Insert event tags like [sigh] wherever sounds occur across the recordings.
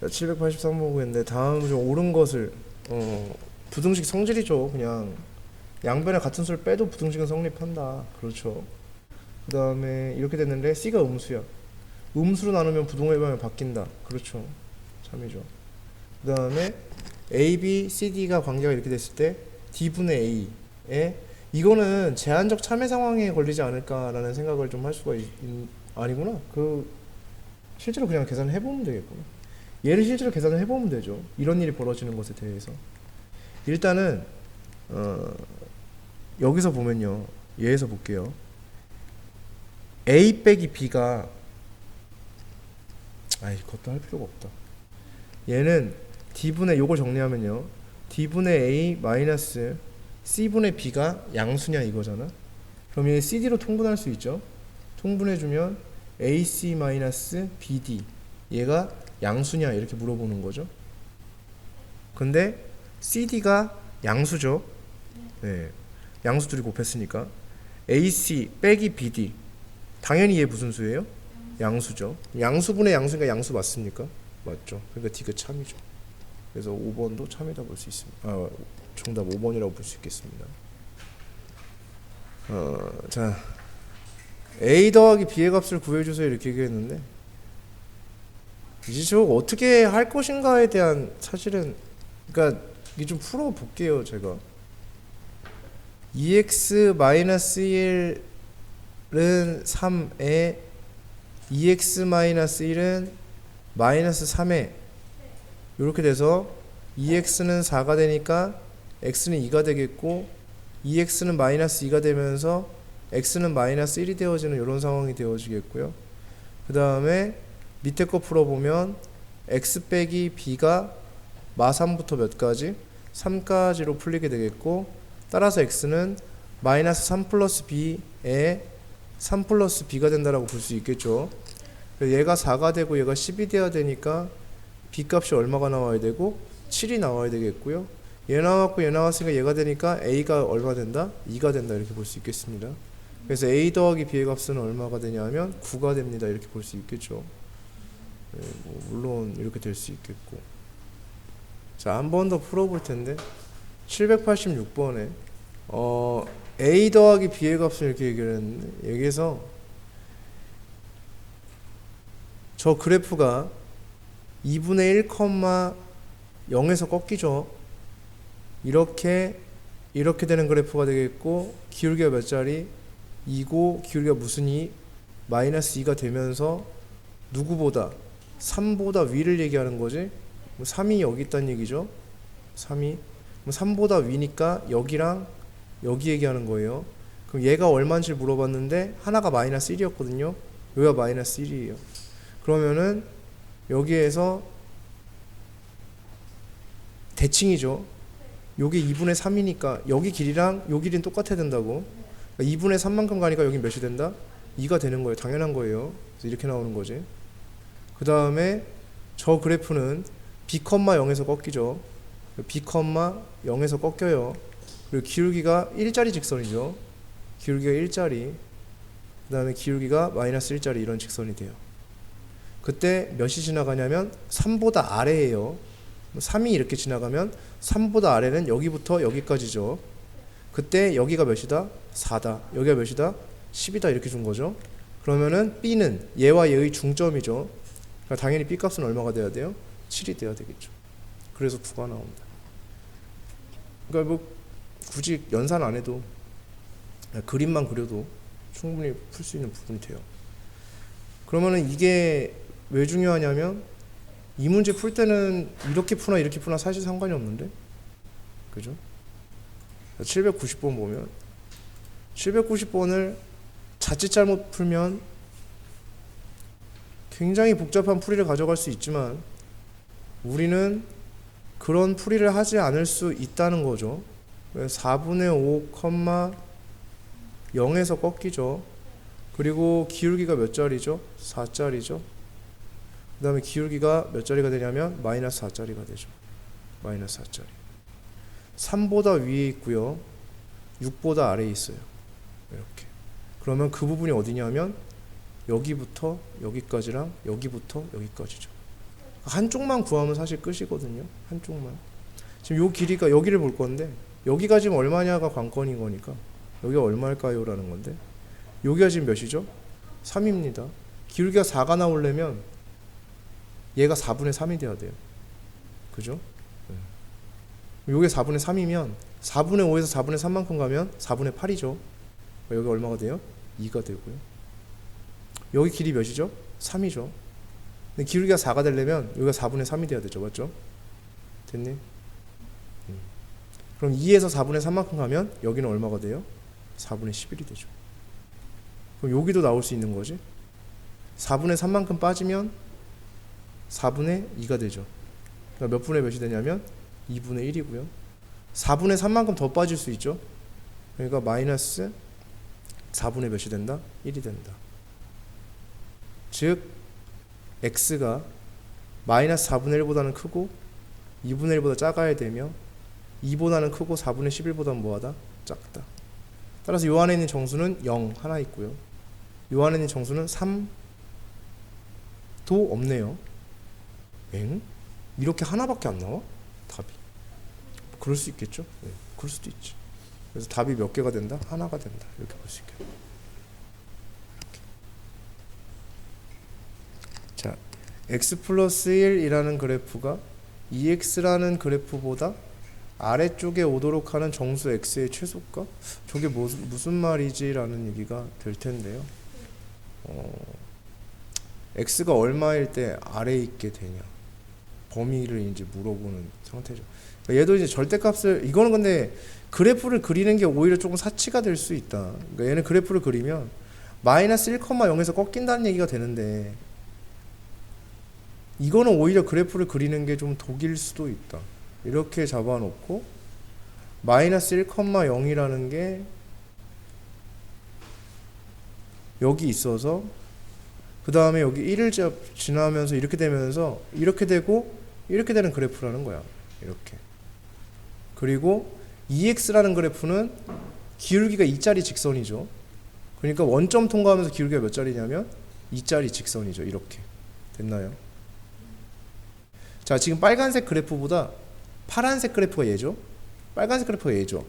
자, 783번 구했는데 다음 좀 옳은 것을 어, 부등식 성질이죠. 그냥 양변에 같은 수를 빼도 부등식은 성립한다. 그렇죠. 그 다음에 이렇게 됐는데 C가 음수야. 음수로 나누면 부동해방이 바뀐다. 그렇죠. 참이죠. 그 다음에 A, B, C, D가 관계가 이렇게 됐을 때 D분의 A에 이거는 제한적 참여 상황에 걸리지 않을까라는 생각을 좀 할 수가 있, 있- 아니구나. 그 실제로 그냥 계산을 해보면 되겠구나. 얘를 실제로 계산을 해보면 되죠. 이런 일이 벌어지는 것에 대해서. 일단은 어, 여기서 보면요. 얘에서 볼게요. A 빼기 B가 아이 그것도 할 필요가 없다. 얘는 D분의 요걸 정리하면요. D분의 A 마이너스 C분의 B가 양수냐 이거잖아. 그럼 얘 CD로 통분할 수 있죠. 통분해주면 AC 마이너스 BD 얘가 양수냐 이렇게 물어보는 거죠. 근데 CD가 양수죠. 네. 양수 둘이 곱했으니까 AC 빼기 BD 당연히 얘 무슨 수예요? 양수죠. 양수분의 양수니까 양수 맞습니까? 맞죠. 그러니까 D가 참이죠. 그래서 5번도 참이다 볼 수 있습니다. 아, 정답 5번이라고 볼 수 있겠습니다. 어, 자 A 더하기 B의 값을 구해주세요 이렇게 얘기했는데 이제 저거 어떻게 할 것인가에 대한 사실은 그러니까 이게 좀 풀어 볼게요 제가 2x 마이너스 1은 3에 2x 마이너스 1은 마이너스 3에 이렇게 돼서 2x는 4가 되니까 x는 2가 되겠고 2x는 마이너스 2가 되면서 x는 마이너스 1이 되어지는 이런 상황이 되어지겠고요. 그 다음에 밑에 거 풀어보면 x 빼기 b가 마3부터 몇 가지? 3까지로 풀리게 되겠고 따라서 x는 마이너스 3 플러스 b에 3 플러스 b가 된다라고 볼 수 있겠죠. 얘가 4가 되고 얘가 10이 돼야 되니까 b 값이 얼마가 나와야 되고 7이 나와야 되겠고요. 얘 나왔고 얘 나왔으니까 얘가 되니까 a가 얼마 된다? 2가 된다 이렇게 볼 수 있겠습니다. 그래서 a 더하기 b의 값은 얼마가 되냐면 9가 됩니다 이렇게 볼 수 있겠죠. 네, 뭐 물론 이렇게 될 수 있겠고. 자, 한 번 더 풀어볼 텐데 786번에 어, a 더하기 b의 값을 이렇게 얘기를 했는데 여기에서 저 그래프가 2분의 1, 0에서 꺾이죠. 이렇게 이렇게 되는 그래프가 되겠고 기울기가 몇 자리? 2고 기울기가 무슨 2? 마이너스 2가 되면서 누구보다 3보다 위를 얘기하는 거지. 3이 여기 있다는 얘기죠. 3이 3보다 위니까 여기랑 여기 얘기하는 거예요. 그럼 얘가 얼마인지 물어봤는데 하나가 마이너스 1이었거든요. 여기가 마이너스 1이에요. 그러면은 여기에서 대칭이죠. 요게 2분의 3이니까 여기 길이랑 요 길이는 똑같아야 된다고. 그러니까 2분의 3만큼 가니까 여기 몇이 된다? 2가 되는 거예요. 당연한 거예요. 그래서 이렇게 나오는 거지. 그 다음에 저 그래프는 b, 0에서 꺾이죠. b, 0에서 꺾여요. 그리고 기울기가 1짜리 직선이죠. 기울기가 1짜리. 그 다음에 기울기가 마이너스 1짜리 이런 직선이 돼요. 그때 몇이 지나가냐면 3보다 아래예요. 3이 이렇게 지나가면 3보다 아래는 여기부터 여기까지죠. 그때 여기가 몇이다? 4다. 여기가 몇이다? 10이다 이렇게 준 거죠. 그러면은 B는 얘와 얘의 중점이죠. 그러니까 당연히 B 값은 얼마가 돼야 돼요? 7이 돼야 되겠죠. 그래서 9가 나옵니다. 그러니까 뭐 굳이 연산 안 해도 그냥 그림만 그려도 충분히 풀 수 있는 부분이 돼요. 그러면은 이게 왜 중요하냐면 이 문제 풀 때는 이렇게 푸나 이렇게 푸나 사실 상관이 없는데 그죠? 790번 보면 790번을 자칫 잘못 풀면 굉장히 복잡한 풀이를 가져갈 수 있지만 우리는 그런 풀이를 하지 않을 수 있다는 거죠. 4분의 5, 0에서 꺾이죠. 그리고 기울기가 몇 자리죠? 4자리죠. 그 다음에 기울기가 몇 자리가 되냐면 마이너스 4자리가 되죠. 마이너스 4자리. 3보다 위에 있고요. 6보다 아래에 있어요. 이렇게. 그러면 그 부분이 어디냐면 여기부터 여기까지랑 여기부터 여기까지죠. 한쪽만 구하면 사실 끝이거든요. 한쪽만. 지금 요 길이가 여기를 볼 건데 여기가 지금 얼마냐가 관건인 거니까 여기가 얼마일까요? 라는 건데 여기가 지금 몇이죠? 3입니다. 기울기가 4가 나오려면 얘가 4분의 3이 돼야 돼요. 그죠? 네. 요게 4분의 3이면 4분의 5에서 4분의 3만큼 가면 4분의 8이죠. 여기 얼마가 돼요? 2가 되고요. 여기 길이 몇이죠? 3이죠. 근데 기울기가 4가 되려면 여기가 4분의 3이 돼야 되죠. 맞죠? 됐니? 음. 그럼 2에서 4분의 3만큼 가면 여기는 얼마가 돼요? 4분의 11이 되죠. 그럼 여기도 나올 수 있는 거지. 4분의 3만큼 빠지면 4분의 2가 되죠. 그러니까 몇 분의 몇이 되냐면 2분의 1이고요. 4분의 3만큼 더 빠질 수 있죠. 그러니까 마이너스 4분의 몇이 된다? 1이 된다. 즉 x가 마이너스 4분의 1보다는 크고 2분의 1보다 작아야 되며 2보다는 크고 4분의 11보다는 뭐하다? 작다. 따라서 요 안에 있는 정수는 0 하나 있고요. 요 안에 있는 정수는 3도 없네요. 엥? 이렇게 하나밖에 안 나와? 답이. 그럴 수 있겠죠? 네, 그럴 수도 있지. 그래서 답이 몇 개가 된다? 하나가 된다. 이렇게 볼 수 있겠다. 자, x 플러스 1이라는 그래프가 2x라는 그래프보다 아래쪽에 오도록 하는 정수 x의 최소값? 저게 뭐, 무슨 말이지 라는 얘기가 될 텐데요. 어, x가 얼마일 때 아래에 있게 되냐? 범위를 이제 물어보는 상태죠. 그러니까 얘도 이제 절대값을 이거는 근데 그래프를 그리는 게 오히려 조금 사치가 될 수 있다. 그러니까 얘는 그래프를 그리면 마이너스 1,0에서 꺾인다는 얘기가 되는데 이거는 오히려 그래프를 그리는 게 좀 독일 수도 있다. 이렇게 잡아놓고 마이너스 1,0이라는 게 여기 있어서 그 다음에 여기 1을 지나면서 이렇게 되면서 이렇게 되고 이렇게 되는 그래프라는 거야. 이렇게. 그리고 EX라는 그래프는 기울기가 2짜리 직선이죠. 그러니까 원점 통과하면서 기울기가 몇 짜리냐면 2짜리 직선이죠. 이렇게. 됐나요? 자, 지금 빨간색 그래프보다 파란색 그래프가 얘죠. 빨간색 그래프가 얘죠.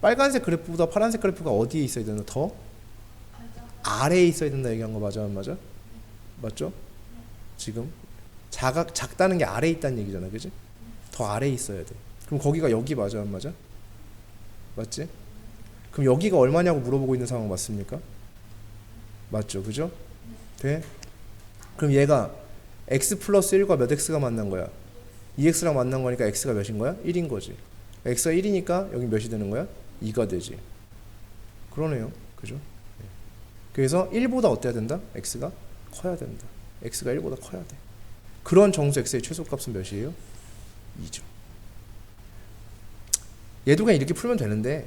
빨간색 그래프보다 파란색 그래프가 어디에 있어야 되나? 더 아래에 있어야 된다 얘기한 거 맞아 안 맞아? 맞죠? 지금 작아, 작다는 게 아래에 있다는 얘기잖아, 그지? 더 아래에 있어야 돼. 그럼 거기가 여기 맞아 안 맞아? 맞지? 그럼 여기가 얼마냐고 물어보고 있는 상황 맞습니까? 맞죠, 그죠? 돼? 그럼 얘가 x 플러스 1과 몇 x가 만난 거야? 2x랑 만난 거니까 x가 몇인 거야? 1인 거지. x가 1이니까 여기 몇이 되는 거야? 2가 되지. 그러네요. 그죠? 네. 그래서 1보다 어때야 된다? x가 커야 된다. x가 1보다 커야 돼. 그런 정수 x의 최소값은 몇이에요? 2죠. 얘도 그냥 이렇게 풀면 되는데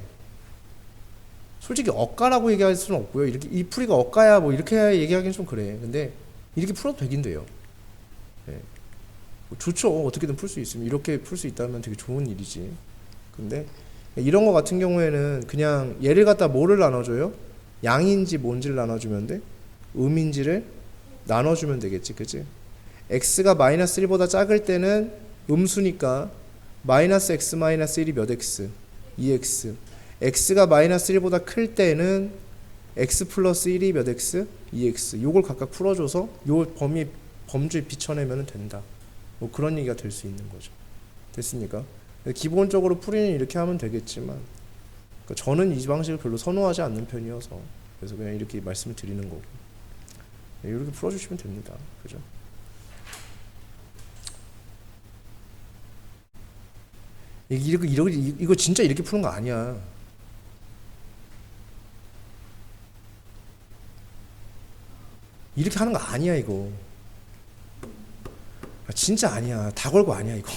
솔직히 억가라고 얘기할 수는 없고요. 이렇게 이 풀이가 억가야 뭐 이렇게 얘기하기는 좀 그래. 근데 이렇게 풀어도 되긴 돼요. 네. 뭐 좋죠. 어떻게든 풀 수 있으면 이렇게 풀 수 있다면 되게 좋은 일이지. 근데 이런 거 같은 경우에는 그냥 얘를 갖다 뭐를 나눠줘요? 양인지 뭔지를 나눠주면 돼. 음인지를 나눠주면 되겠지, 그치? x가 마이너스 1보다 작을 때는 음수니까 마이너스 x 마이너스 1이 몇 x? 2x. x가 마이너스 1보다 클 때는 x 플러스 1이 몇 x? 2x. 요걸 각각 풀어줘서 요 범위 범주에 비춰내면 된다. 뭐 그런 얘기가 될 수 있는 거죠. 됐습니까? 기본적으로 풀이는 이렇게 하면 되겠지만 그러니까 저는 이 방식을 별로 선호하지 않는 편이어서 그래서 그냥 이렇게 말씀을 드리는 거고 네, 이렇게 풀어주시면 됩니다. 그죠? 이거 이거 이거 진짜 이렇게 푸는 거 아니야. 이렇게 하는 거 아니야 이거. 아, 진짜 아니야. 다 걸고 아니야 이거.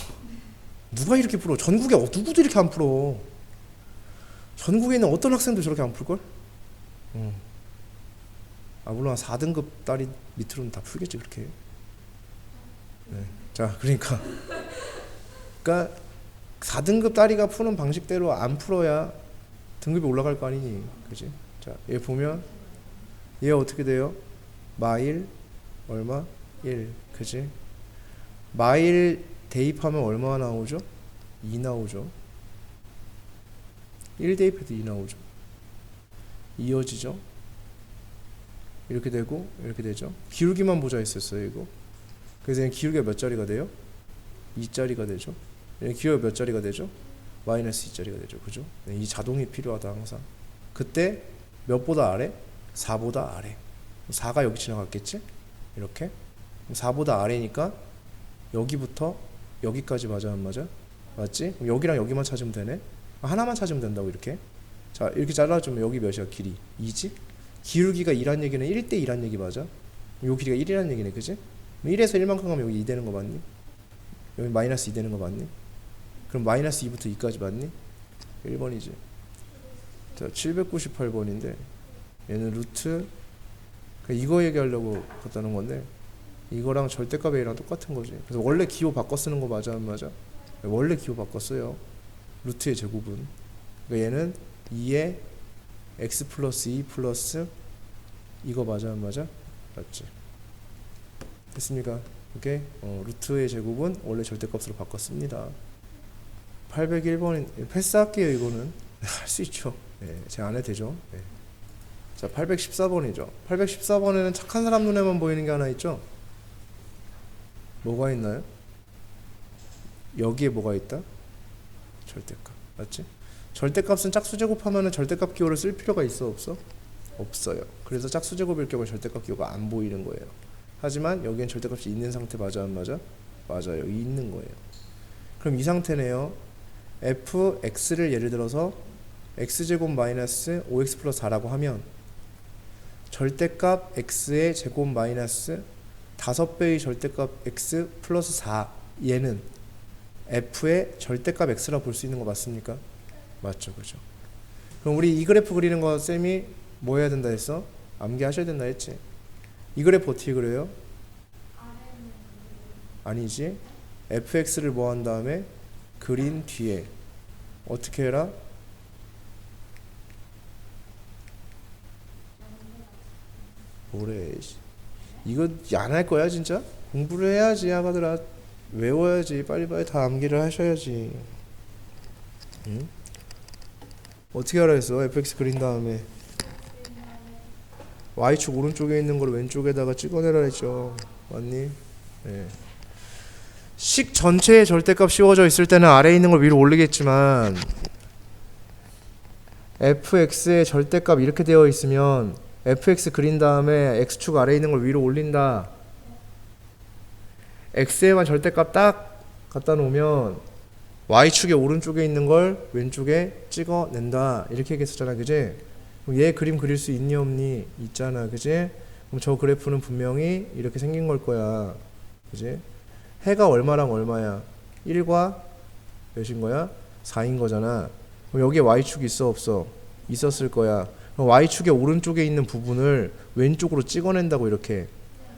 누가 이렇게 풀어? 전국에 어, 누구도 이렇게 안 풀어. 전국에 있는 어떤 학생도 저렇게 안 풀걸? 응. 아 물론 4등급 딸이 밑으로는 다 풀겠지 그렇게. 네. 자 그러니까 그러니까 4등급 딸이가 푸는 방식대로 안 풀어야 등급이 올라갈 거 아니니, 그지? 자, 얘 보면 얘 어떻게 돼요? 마일 얼마? 1, 그지? 마일 대입하면 얼마 나오죠? 2 나오죠. 1 대입해도 2 나오죠. 이어지죠. 이렇게 되고 이렇게 되죠. 기울기만 보자 했었어요 이거. 그래서 기울기가 몇 자리가 돼요? 2자리가 되죠. 기울기가 몇 자리가 되죠? 마이너스 2자리가 되죠. 그죠? 네, 이 자동이 필요하다 항상. 그때 몇보다 아래? 4보다 아래. 4가 여기 지나갔겠지? 이렇게. 4보다 아래니까 여기부터 여기까지 맞아 안 맞아? 맞지? 여기랑 여기만 찾으면 되네. 하나만 찾으면 된다고 이렇게. 자 이렇게 잘라주면 여기 몇이야 길이? 2지? 기울기가 2란 얘기는 1대 2란 얘기 맞아? 요 길이가 1이란 얘기네 그지? 1에서 1만큼 가면 여기 2 되는 거 맞니? 여기 마이너스 2 되는 거 맞니? 그럼 마이너스 2부터 2까지 맞니? 1번이지 자 798번인데 얘는 루트 그러니까 이거 얘기하려고 갖다는 건데 이거랑 절대값 A랑 똑같은 거지 그래서 원래 기호 바꿔 쓰는 거 맞아 안 맞아? 원래 기호 바꿔 써요 루트의 제곱은 그러니까 얘는 2에 x 플러스 2 플러스 이거 맞아 안 맞아? 맞지? 됐습니까? 오케이? 어, 루트의 제곱은 원래 절대값으로 바꿨습니다. 801번인 패스할게요 이거는 [laughs] 할 수 있죠. 네, 제안 해도 되죠. 네. 자 814번이죠. 814번에는 착한 사람 눈에만 보이는 게 하나 있죠. 뭐가 있나요? 여기에 뭐가 있다? 절대값 맞지? 절대값은 짝수 제곱하면은 절대값 기호를 쓸 필요가 있어 없어? 없어요. 그래서 짝수 제곱일 경우에 절대값 기호가 안 보이는 거예요. 하지만 여기엔 절대값이 있는 상태 맞아 안 맞아? 맞아요. 있는 거예요. 그럼 이 상태네요. fx를 예를 들어서 x제곱 마이너스 5x 플러스 4라고 하면 절대값 x의 제곱 마이너스 5배의 절대값 x 플러스 4 얘는 f의 절대값 x라 볼 수 있는 거 맞습니까? 맞죠, 그죠? 그럼 우리 이 그래프 그리는 거 쌤이 뭐 해야 된다 했어? 암기하셔야 된다 했지. 이 그래프 어떻게 그려요? 아니지. fx를 뭐 한 다음에 그린 뒤에 어떻게 해라? 뭐래? 씨. 이거 안 할 거야 진짜? 공부를 해야지 아가들아. 외워야지 빨리빨리 다 암기를 하셔야지. 응? 어떻게 하라 했어? fx 그린 다음에 y축 오른쪽에 있는 걸 왼쪽에다가 찍어내라 했죠. 맞니? 네. 식 전체의 절대값 씌워져 있을 때는 아래에 있는 걸 위로 올리겠지만 fx의 절대값 이렇게 되어 있으면 fx 그린 다음에 x축 아래에 있는 걸 위로 올린다. x에만 절대값 딱 갖다 놓으면 y축의 오른쪽에 있는 걸 왼쪽에 찍어낸다. 이렇게 얘기했었잖아. 그지? 얘 그림 그릴 수 있니 없니? 있잖아. 그지? 그럼 저 그래프는 분명히 이렇게 생긴 걸 거야. 그지? 해가 얼마랑 얼마야? 1과 몇인 거야? 4인 거잖아. 그럼 여기에 y축이 있어 없어? 있었을 거야. Y축의 오른쪽에 있는 부분을 왼쪽으로 찍어낸다고 이렇게.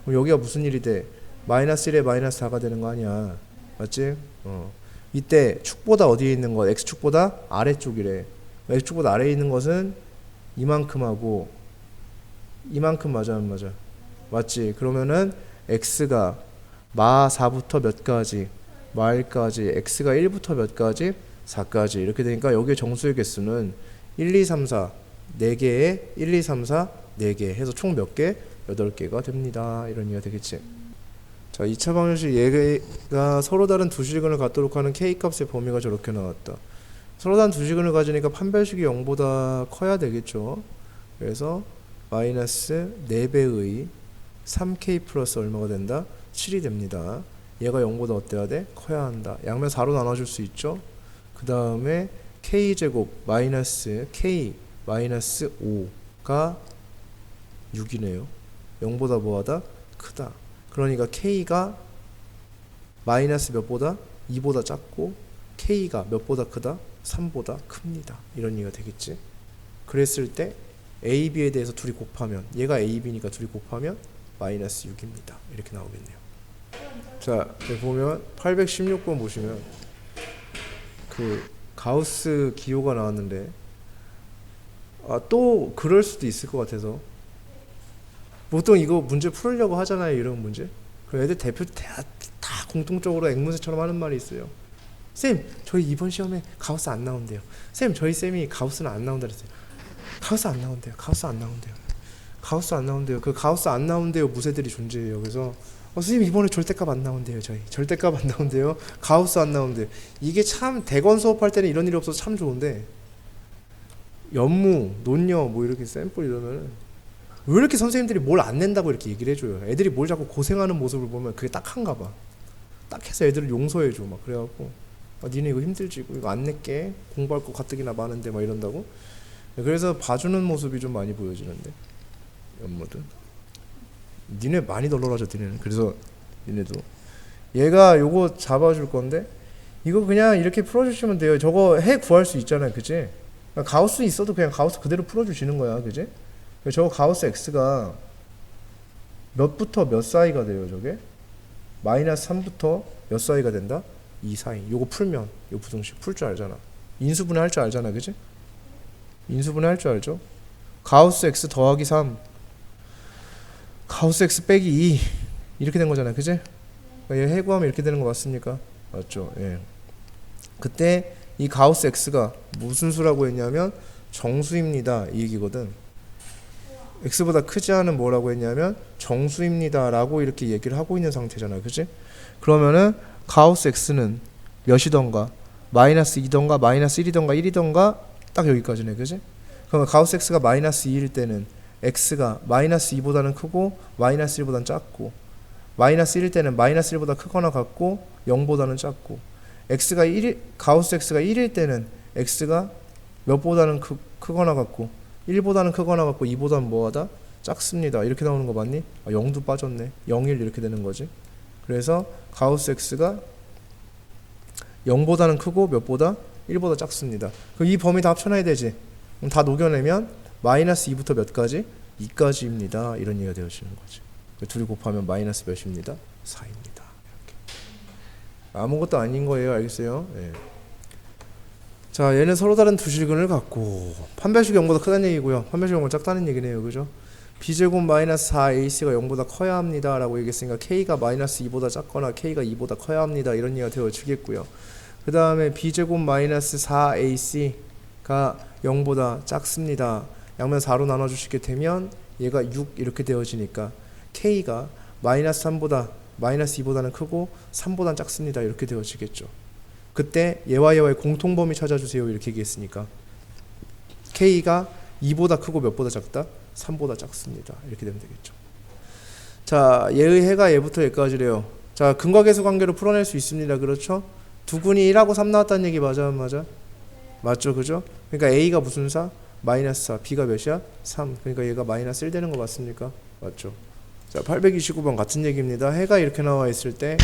그럼 여기가 무슨 일이 돼? 마이너스 1에 마이너스 4가 되는 거 아니야. 맞지? 어. 이때 축보다 어디에 있는 것? x축보다 아래쪽이래. x축보다 아래에 있는 것은 이만큼 하고 이만큼 맞아 안 맞아? 맞지? 그러면은 x가 마 4부터 몇 가지? 마일까지 x가 1부터 몇 가지? 4까지 이렇게 되니까 여기에 정수의 개수는 1, 2, 3, 4 4개에 1, 2, 3, 4 4개 해서 총 몇 개? 8개가 됩니다. 이런 이해가 되겠지? 자, 2차 방정식 얘가 서로 다른 두 실근을 갖도록 하는 k 값의 범위가 저렇게 나왔다. 서로 다른 두 실근을 가지니까 판별식이 0보다 커야 되겠죠. 그래서 마이너스 4배의 3k 플러스 얼마가 된다? 7이 됩니다. 얘가 0보다 어때야 돼? 커야 한다. 양면 4로 나눠줄 수 있죠. 그 다음에 k제곱 마이너스 k 마이너스 5가 6이네요. 0보다 뭐하다? 크다. 그러니까 k가 마이너스 몇보다 2보다 작고 k가 몇보다 크다 3보다 큽니다. 이런 얘기가 되겠지. 그랬을 때 a, b에 대해서 둘이 곱하면 얘가 a, b니까 둘이 곱하면 마이너스 6입니다. 이렇게 나오겠네요. 자, 보면 816번 보시면 그 가우스 기호가 나왔는데 아, 또 그럴 수도 있을 것 같아서 보통 이거 문제 풀으려고 하잖아요 이런 문제 그럼 애들 대표 다, 다 공통적으로 앵무새처럼 하는 말이 있어요. 쌤, 저희 이번 시험에 가우스 안 나온대요. 쌤, 저희 쌤이 가우스는 안 나온다 그랬어요. 가우스 안 나온대요. 가우스 안 나온대요. 가우스 안 나온대요. 그 가우스 안 나온대요. 무새들이 존재해요. 그래서 어, 선생님 이번에 절대값 안 나온대요. 저희 절대값 안 나온대요. 가우스 안 나온대요. 이게 참 대건 수업할 때는 이런 일이 없어서 참 좋은데 연무, 논녀 뭐 이렇게 샘플 이러면은 왜 이렇게 선생님들이 뭘 안 낸다고 이렇게 얘기를 해줘요. 애들이 뭘 자꾸 고생하는 모습을 보면 그게 딱한가 봐. 딱 해서 애들을 용서해줘 막 그래갖고 아, 니네 이거 힘들지 이거 안 낼게 공부할 거 가뜩이나 많은데 막 이런다고. 그래서 봐주는 모습이 좀 많이 보여지는데 연무들. 니네 많이 널널하죠 니네는. 그래서 니네도 얘가 요거 잡아줄 건데 이거 그냥 이렇게 풀어주시면 돼요. 저거 해 구할 수 있잖아요, 그지? 그러니까 가우스 있어도 그냥 가우스 그대로 풀어주시는 거야, 그지? 저 가우스 x가 몇부터 몇 사이가 돼요, 저게? 마이너스 3부터 몇 사이가 된다? 2 사이. 요거 풀면 요 부등식 풀 줄 알잖아. 인수분해 할 줄 알잖아, 그지? 인수분해 할 줄 알죠? 가우스 x 더하기 3 가우스 x 빼기 2 이렇게 된 거잖아, 그지? 그러니까 얘 해구하면 이렇게 되는 거 맞습니까? 맞죠? 예. 그때 이 가우스 x가 무슨 수라고 했냐면 정수입니다. 이 얘기거든. x보다 크지 않은 뭐라고 했냐면 정수입니다라고 이렇게 얘기를 하고 있는 상태잖아. 그지? 그러면은 가우스 x는 몇이던가 마이너스 2던가 마이너스 1이던가 1이던가 딱 여기까지네. 그지? 그러면 가우스 x가 마이너스 2일 때는 x가 마이너스 2보다는 크고 마이너스 1보다는 작고 마이너스 1일 때는 마이너스 1보다 크거나 같고 0보다는 작고 x가 1 가우스 x가 1일 때는 x가 몇보다는 크, 크거나 같고 1보다는 크거나 같고 2보다는 뭐하다? 작습니다. 이렇게 나오는 거 맞니? 아, 0도 빠졌네. 0, 1 이렇게 되는 거지. 그래서 가우스 x가 0보다는 크고 몇보다? 1보다 작습니다. 그럼 이 범위 다 합쳐놔야 되지. 그럼 다 녹여내면 마이너스 2부터 몇까지? 2까지입니다. 이런 얘기가 되어지는 거지. 그 둘이 곱하면 마이너스 몇입니다? 4입니다. 아무것도 아닌 거예요. 알겠어요? 예. 자, 얘는 서로 다른 두 실근을 갖고 판별식 0보다 크다는 얘기고요. 판별식 0보다 작다는 얘기네요. 그죠? b제곱 마이너스 4ac가 0보다 커야 합니다. 라고 얘기했으니까 k가 마이너스 2보다 작거나 k가 2보다 커야 합니다. 이런 얘기가 되어지겠고요. 그 다음에 b제곱 마이너스 4ac가 0보다 작습니다. 양면 4로 나눠주시게 되면 얘가 6 이렇게 되어지니까 k가 마이너스 3보다 마이너스 2보다는 크고 3보다는 작습니다. 이렇게 되어지겠죠. 그때 얘와 얘와의 공통범위 찾아주세요. 이렇게 얘기했으니까 k가 2보다 크고 몇보다 작다? 3보다 작습니다. 이렇게 되면 되겠죠. 자, 얘의 해가 얘부터 얘까지래요. 자, 근과계수 관계로 풀어낼 수 있습니다. 그렇죠? 두근이 1하고 3 나왔다는 얘기 맞아 안 맞아? 맞죠, 그죠? 그러니까 a가 무슨 사? 마이너스 4, b가 몇이야? 3. 그러니까 얘가 마이너스 1 되는 거 맞습니까? 맞죠? 자, 829번 같은 얘기입니다. 해가 이렇게 나와 있을 때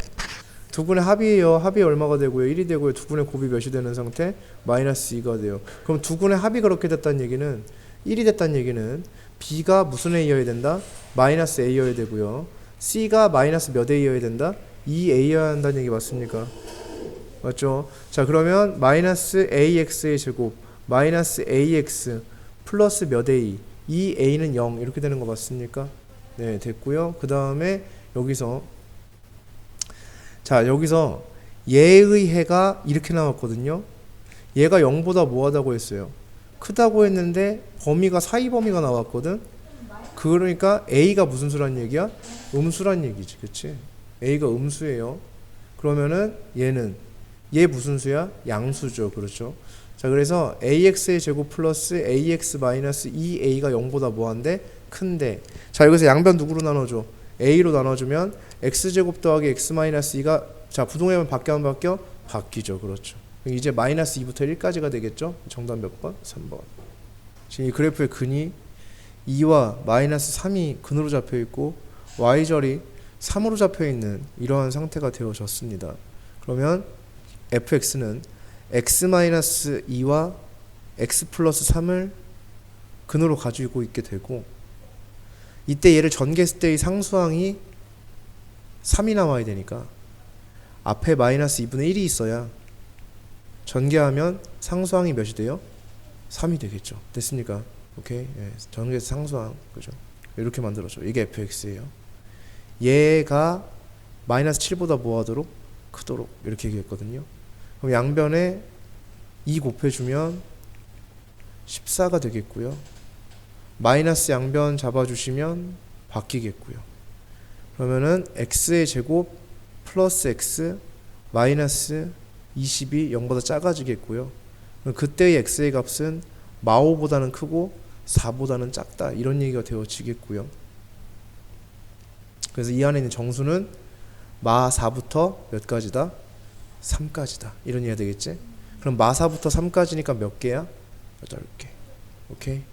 두 분의 합이에요. 합이 얼마가 되고요? 1이 되고요. 두 분의 곱이 몇이 되는 상태? 마이너스 2가 돼요. 그럼 두 분의 합이 그렇게 됐다는 얘기는 1이 됐다는 얘기는 b가 무슨 a여야 된다? 마이너스 a여야 되고요. c가 마이너스 몇 a여야 된다? 2a여야 한다는 얘기 맞습니까? 맞죠? 자 그러면 마이너스 ax의 제곱 마이너스 ax 플러스 몇 a 이 a는 0 이렇게 되는 거 맞습니까? 네 됐고요. 그 다음에 여기서 자 여기서 얘의 해가 이렇게 나왔거든요. 얘가 0보다 뭐하다고 했어요? 크다고 했는데 범위가 사이 범위가 나왔거든. 그러니까 a가 무슨 수란 얘기야? 음수란 얘기지, 그렇지? a가 음수예요. 그러면은 얘는 얘 무슨 수야? 양수죠, 그렇죠? 자 그래서 ax의 제곱 플러스 ax 마이너스 2a가 0보다 뭐한데? 큰데 자 여기서 양변 누구로 나눠줘? a로 나눠주면 x제곱 더하기 x 마이너스 2가 자 부동하면 바뀌어 안 바뀌어? 바뀌죠 그렇죠 이제 마이너스 2부터 1까지가 되겠죠 정답 몇 번? 3번 지금 이 그래프의 근이 2와 마이너스 3이 근으로 잡혀 있고 y절이 3으로 잡혀 있는 이러한 상태가 되어졌습니다 그러면 fx는 x 마이너스 2와 x 플러스 3을 근으로 가지고 있게 되고 이때 얘를 전개했을 때의 상수항이 3이 나와야 되니까 앞에 마이너스 2분의 1이 있어야 전개하면 상수항이 몇이 돼요? 3이 되겠죠. 됐습니까? 오케이. 예, 전개해서 상수항 그죠? 이렇게 만들어줘. 이게 fx예요. 얘가 마이너스 7보다 뭐 하도록 크도록 이렇게 얘기했거든요. 그럼 양변에 2 곱해주면 14가 되겠고요. 마이너스 양변 잡아주시면 바뀌겠고요. 그러면은 x의 제곱 플러스 x 마이너스 20이 0보다 작아지겠고요. 그때의 x의 값은 마5보다는 크고 4보다는 작다 이런 얘기가 되어지겠고요. 그래서 이 안에 있는 정수는 마 4부터 몇 가지다? 3까지다. 이런 얘기가 되겠지? 그럼 마 4부터 3까지니까 몇 개야? 8개. 오케이?